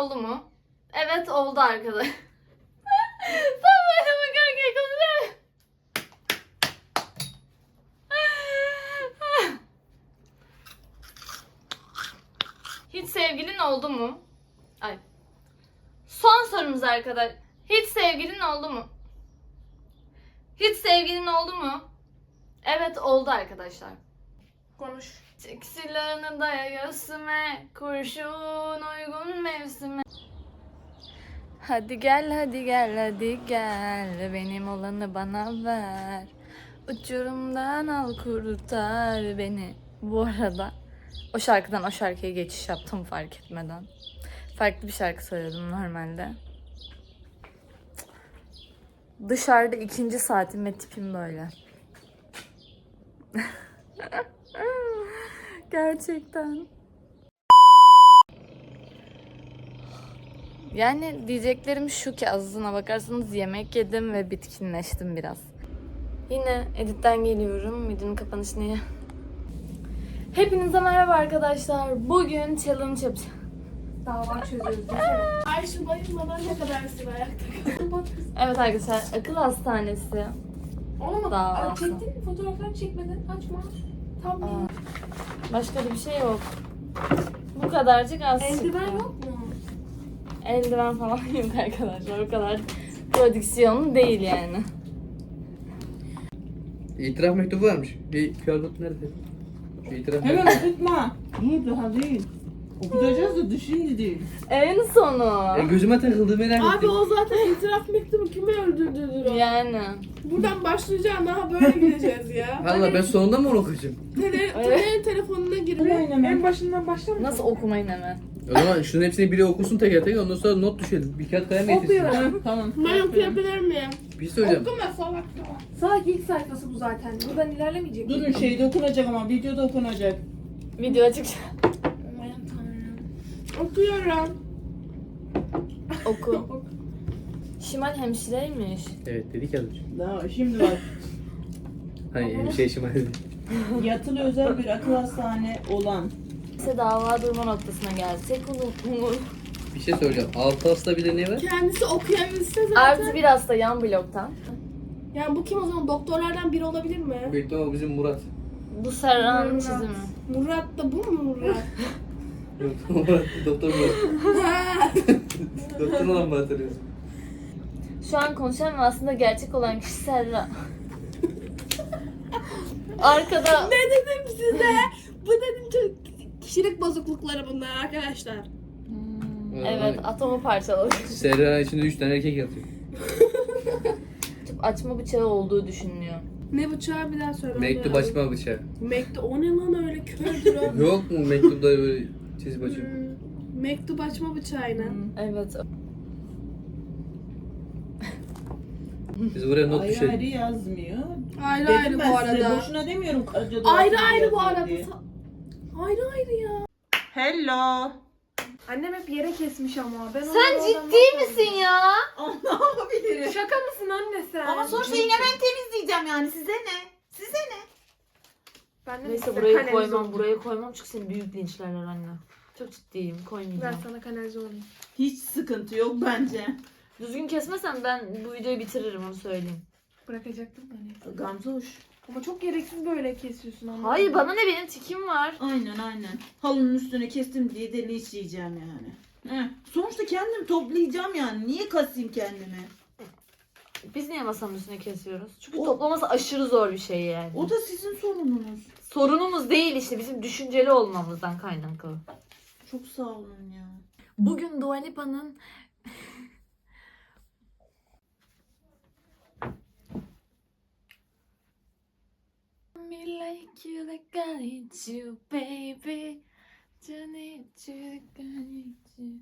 oldu mu? Evet oldu arkadaş. Sen böyle bakarken konuşuyor Hiç sevgilin oldu mu? Ay. Son sorumuz arkadaş. Hiç sevgilin oldu mu? Hiç sevgilin oldu mu? Evet oldu arkadaşlar. Konuş. Silahını daya Kurşun uygun mevsime Hadi gel hadi gel hadi gel Benim olanı bana ver Uçurumdan al kurtar beni Bu arada o şarkıdan o şarkıya geçiş yaptım fark etmeden. Farklı bir şarkı söyledim normalde. Dışarıda ikinci saatim ve tipim böyle. Gerçekten. Yani diyeceklerim şu ki azına bakarsanız yemek yedim ve bitkinleştim biraz. Yine editten geliyorum. Videonun kapanışını ya. Hepinize merhaba arkadaşlar. Bugün challenge yapacağım. Dava çözüyoruz. Ay şu bayılmadan ne kadar süre ayakta. Evet arkadaşlar akıl hastanesi. Oğlum Dava çektin mi? Fotoğraflarını çekmedin. Açma. Tam Aa. Başka da bir şey yok. Bu kadarcık az Eldiven çıktı. yok mu? Eldiven falan yok arkadaşlar. O kadar prodüksiyon değil yani. İtiraf mektubu varmış. Bir kod nerede? Şu itiraf mektubu. Hemen okutma. Dur daha değil. Okutacağız da şimdi değil. En sonu. Ya gözüme takıldı merak Abi ettim. o zaten itiraf mektubu kimi öldürdüdür o. Yani. Buradan başlayacağım daha böyle gideceğiz ya. Valla ben sonunda mı onu okuyacağım? Tele, tele, telefonuna girip en başından başlama. Nasıl okumayın hemen? O zaman şunun hepsini biri okusun teker teker ondan sonra not düşelim. Bir kağıt kalem getirsin. Okuyorum. tamam. Ben okuyabilir miyim? Bir şey söyleyeceğim. Okuma salak salak. Salak ilk sayfası bu zaten. Buradan ilerlemeyecek. Durun şeyde okunacak ama videoda okunacak. Video açık. Okuyorum. Oku. Şimal hemşireymiş. Evet dedik az önce. Daha şimdi bak. Hani hemşire işim dedi. Yatılı özel bir akıl hastane olan. İşte dava durma noktasına gelsek onu umur. Bir şey söyleyeceğim. Altı hasta bir de ne var? Kendisi okuyabilse zaten. Artı bir hasta yan bloktan. Yani bu kim o zaman? Doktorlardan biri olabilir mi? Büyük ihtimal bizim Murat. Bu Serra'nın Murat. çizimi. Murat da bu mu Murat? Doktor Murat. Doktor olan mı hatırlıyorsun? Şu an konuşan ve aslında gerçek olan kişi Serra. Arkada ne dedim size? Bu dedim çok kişilik bozuklukları bunlar arkadaşlar. Hmm, evet atomu parçaladı. Serra içinde üç tane erkek yatıyor. Açma bıçağı olduğu düşünülüyor. Ne bıçağı bir daha söyle. Mektup açma bıçağı. Mektup o ne lan öyle kördür o. Yok mu mektupta böyle çizip açıyor? Hmm, Mektup açma bıçağıyla. Evet. Biz buraya not Ayrı düşelim. ayrı yazmıyor. Ayrı Dedim ayrı bu size, arada. Boşuna demiyorum Ayrı ayrı bu arada. diye. Ayrı ayrı ya. Hello. Annem hep yere kesmiş ama. Ben Sen ciddi misin ya? ne yapabilirim? Şaka mısın anne sen? Ama sonuçta yine ben temizleyeceğim yani size ne? Size ne? Ben de Neyse size buraya kanalize koymam, olayım. buraya koymam çünkü seni büyük linçlerler anne. Çok ciddiyim, Ben koymayacağım. sana kanalize olayım. Hiç sıkıntı yok bence. Düzgün kesmezsen ben bu videoyu bitiririm onu söyleyeyim. Bırakacaktım da neyse. Gamze hoş. Ama çok gereksiz böyle kesiyorsun ama. Hayır bana ne benim tikim var. Aynen aynen. Halının üstüne kestim diye de linçleyeceğim yani. Heh. Sonuçta kendim toplayacağım yani. Niye kasayım kendimi? Biz niye masanın üstüne kesiyoruz? Çünkü O- toplaması aşırı zor bir şey yani. O da sizin sorununuz. Sorunumuz değil işte bizim düşünceli olmamızdan kaynaklı. Çok sağ olun ya. Bugün Dua Lipa'nın Me like you like I need you baby I need you like I need you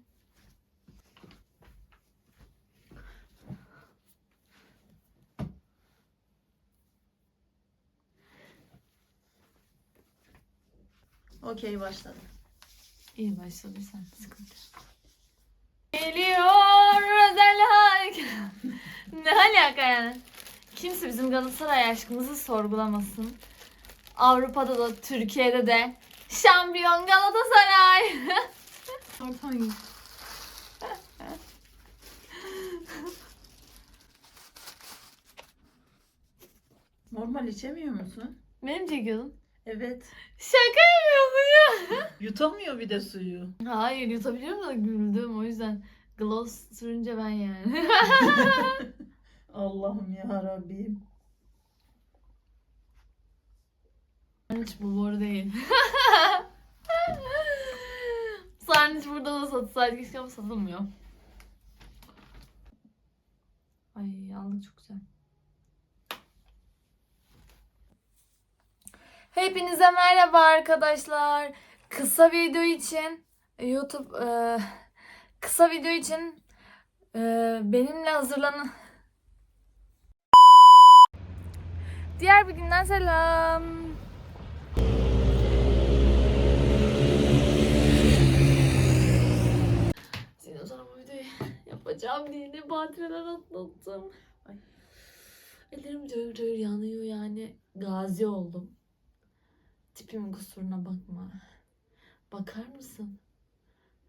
Okey başladım. İyi başladıysan sıkıntı. Geliyor özel harika. ne alaka yani? Kimse bizim Galatasaray aşkımızı sorgulamasın. Avrupa'da da Türkiye'de de şampiyon Galatasaray. Ortam Normal içemiyor musun? Benim çekiyordum. Evet. Şaka yapıyorsun ya. Yutamıyor bir de suyu. Hayır yutabiliyorum da güldüm o yüzden. Gloss sürünce ben yani. Allah'ım ya Rabbim. Hiç bu boru değil. Sarnıç burada da satılsaydı keşke ama satılmıyor. Ay aldık çok güzel. Hepinize merhaba arkadaşlar. Kısa video için YouTube e, kısa video için e, benimle hazırlanın. Diğer bir günden selam. Seni sonra bu videoyu yapacağım diye ne badireler atlattım. Ay. Ellerim cayır cayır yanıyor yani. Gazi oldum. Tipimin kusuruna bakma. Bakar mısın?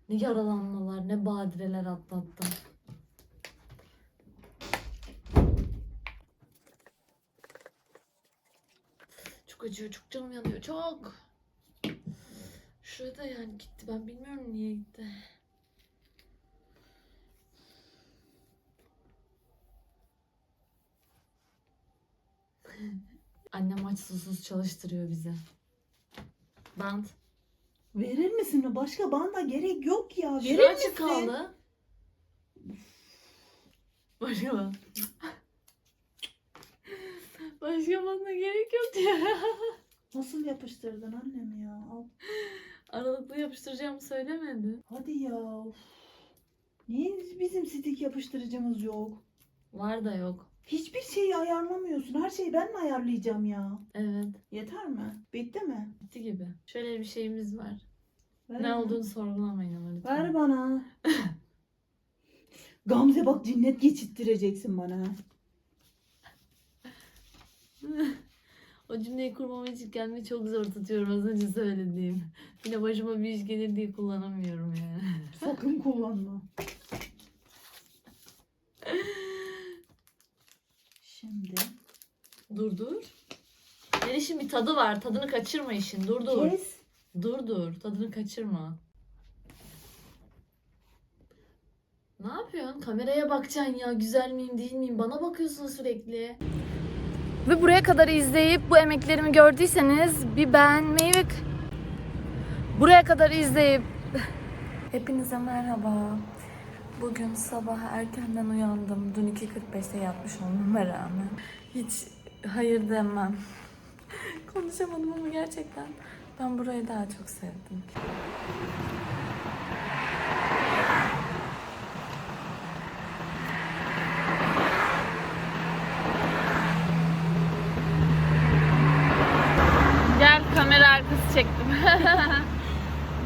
Ne yaralanmalar, ne badireler atlattım. Çok acıyor, çok canım yanıyor, çok. Şurada yani gitti. Ben bilmiyorum niye gitti. Annem aç susuz çalıştırıyor bizi. Bant. Verir misin? Başka banda gerek yok ya. Verir Şurası misin? açık kaldı. Başka bant. Başka banta gerek yok ya. Nasıl yapıştırdın annem ya? Al. Aralıklı yapıştıracağımı söylemedi. Hadi ya. of. Niye bizim stik yapıştırıcımız yok? Var da yok. Hiçbir şeyi ayarlamıyorsun. Her şeyi ben mi ayarlayacağım ya? Evet. Yeter mi? Bitti mi? Bitti gibi. Şöyle bir şeyimiz var. Ver Ne bana. olduğunu sorgulamayın ama lütfen. Ver bana. Gamze bak cinnet geçittireceksin bana. O cümleyi kurmam için kendimi çok zor tutuyorum az önce söylediğim. Yine başıma bir iş gelir diye kullanamıyorum yani. Sakın kullanma. Şimdi Dur dur. Yani işin bir tadı var. Tadını kaçırma işin. Dur dur. kes. Dur dur. Tadını kaçırma. Ne yapıyorsun? Kameraya bakacaksın ya. Güzel miyim değil miyim? Bana bakıyorsun sürekli. Ve buraya kadar izleyip bu emeklerimi gördüyseniz bir beğenmeyi ve buraya kadar izleyip Hepinize merhaba. Bugün sabah erkenden uyandım. Dün 2.45'te yatmış olmama rağmen. Hiç hayır demem. Konuşamadım ama gerçekten ben burayı daha çok sevdim. Gel kamera arkası çektim.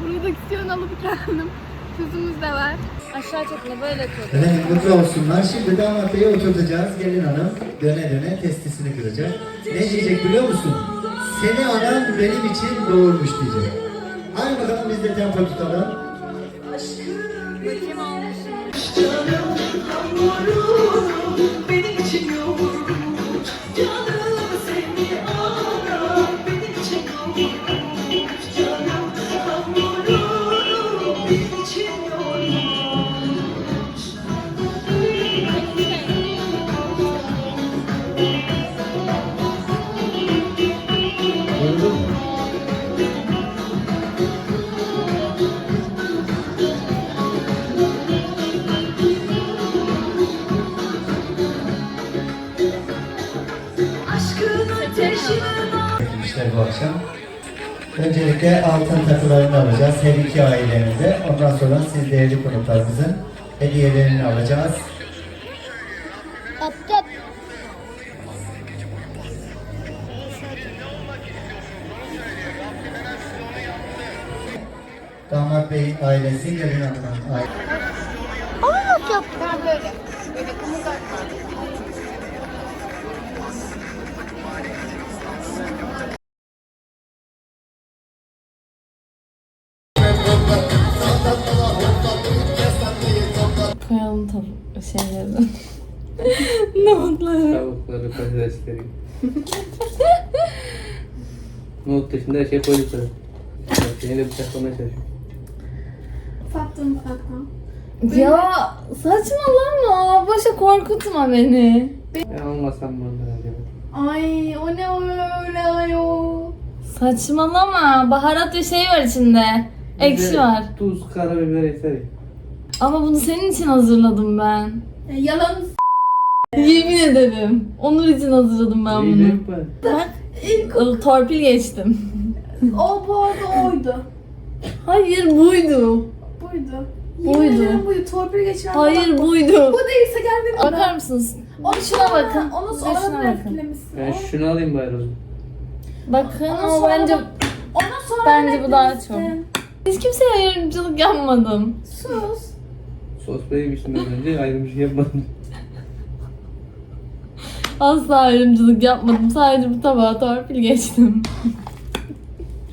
Burada istiyorsun alıp geldim. Tuzumuz da var. Aşağı çekme böyle tut. Efendim mutlu olsunlar. Şimdi damat beyi oturtacağız. Gelin hanım döne döne testisini kıracak. Ne diyecek biliyor musun? Seni anan benim için doğurmuş diyecek. Hadi bakalım biz de tempo tutalım. Kim almış? Benim Öncelikle altın takılarını alacağız her iki ailenin de. Ondan sonra siz değerli konuklarımızın hediyelerini alacağız. Damat Bey ailesi, gelin hanımın ailesi. Şeyleri. Nohutları. Tavukları, patatesleri. Nohut dışında her şey koyduk zaten. Bak seni de bıçaklamaya çalışıyorum. Ufaktım ufaktan. Ya saçmalama. Boşa korkutma beni. Ben olmasam mı ondan acaba? Ay o ne öyle ayol. Saçmalama. Baharat ve şey var içinde. Ekşi var. Tuz, karabiber yeter. Ama bunu senin için hazırladım ben. E, yalan Yemin ederim. Onur için hazırladım ben bunu. mi? Bak. ıı, Torpil geçtim. o bu arada oydu. Hayır buydu. Buydu. Buydu. Yemin ederim buydu. Torpil geçiren Hayır bak- buydu. Bu değilse gel benim. Bakar mısınız? Onu Şuna bakın. Onu sonra şuna mı bakın. etkilemişsin? Ben şunu alayım bari o zaman. Bakın Onu ama sonra bence Ona sonra Bence bu daha eklemişsin. hiç kimseye ayrımcılık yapmadım. Sus. Sos benim işimden önce ayrı bir şey yapmadım. Asla ayrımcılık yapmadım. Sadece bu tabağa torpil geçtim.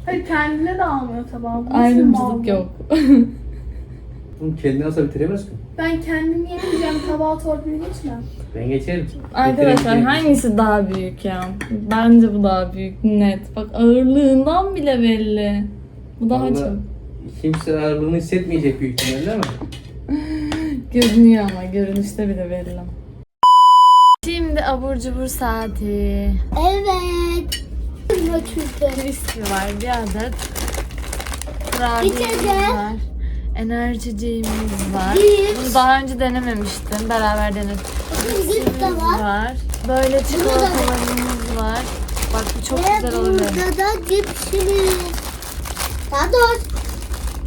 Hayır kendine de almıyor tabağı. Ayrımcılık yok. Bunu kendine alsa bitiremez ki. Ben kendim yemeyeceğim tabağa torpil geçmem. Ben geçerim. Arkadaşlar hangisi daha büyük ya? Bence bu daha büyük net. Bak ağırlığından bile belli. Bu daha Vallahi- çok. Kimse ağırlığını hissetmeyecek büyük ihtimalle ama. Görünüyor ama görünüşte bile belli. Şimdi abur cubur saati. Evet. Crispy var bir adet. Kurabiyemiz İçecek. var. Enerjiciğimiz var. Cips. Bunu daha önce denememiştim. Beraber denedik. Cips de var. var. Böyle çikolatalarımız var. Bak bu çok Ve güzel oluyor. burada da cipsimiz. Daha doğrusu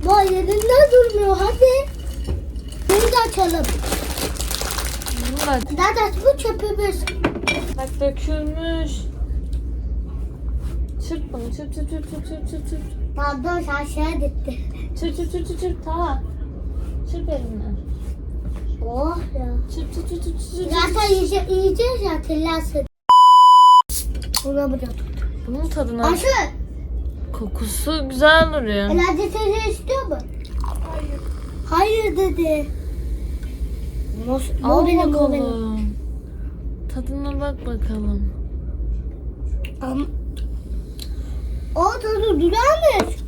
bu yerinde durmuyor. Hadi. Bunu da açalım. Bunu da doğrusu bu çöpümüz. Bak dökülmüş. Çırp bunu çırp çırp çırp çırp çırp çırp doğrusu aşağıya gitti. Çırp çırp çırp çırp çırp ta. Çırp elimle. Oh ya. Çırp çırp çırp çırp çırp. Zaten yiyece yiyeceğiz ya hatırlarsın. Buna tut. Bunun tadına Ayşe, kokusu güzel duruyor. enerji seni istiyor mu? Hayır. Hayır dedi. Nasıl? Al benim, o bakalım. Tadına bak bakalım. Ama o tadı güzelmiş.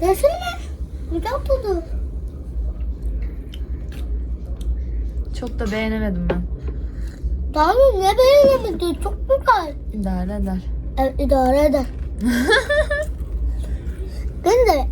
Desene. Güzel tadı. Çok da beğenemedim ben. Tanrım ne beğenemedin? Çok güzel. İdare eder. Evet idare eder. ben de